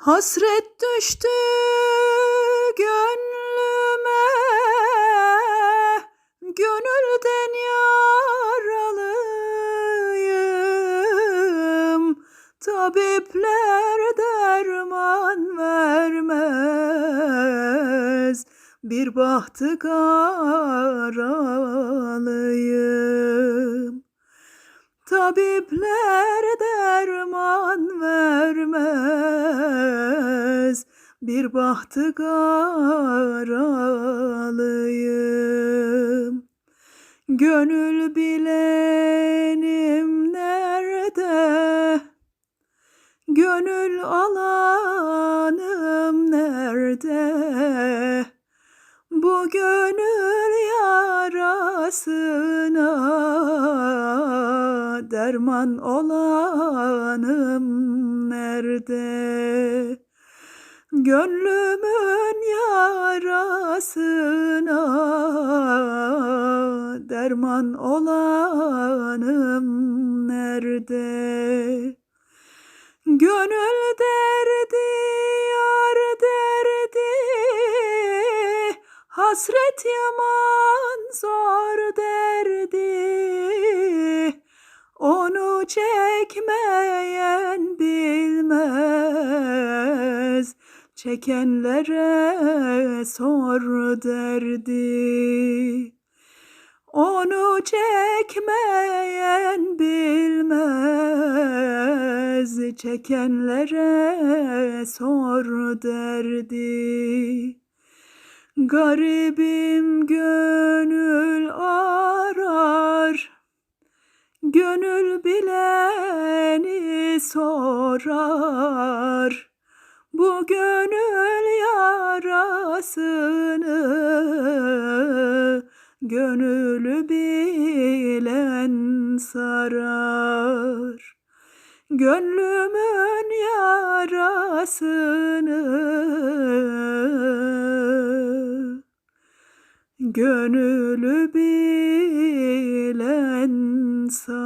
Hasret düştü gönlüme. Gönülden yaralıyım. Tabipler derman vermez. Bir bahtı karalıyım Tabipler derman Bir bahtı karalıyım Gönül bilenim nerede? Gönül alanım nerede? Bu gönül yarasına derman olanım nerede? Gönlümün yarasına derman olanım nerede? Gönül derdi yar derdi Hasret yaman zor derdi Onu çekmeyen Çekenlere sor derdi onu çekmeyen bilmez, çekenlere sor derdi. Garibim gönül arar, gönül bileni sorar. Bu gönül yarasını gönülü bilen sarar. Gönlümün yarasını gönülü bilen sarar.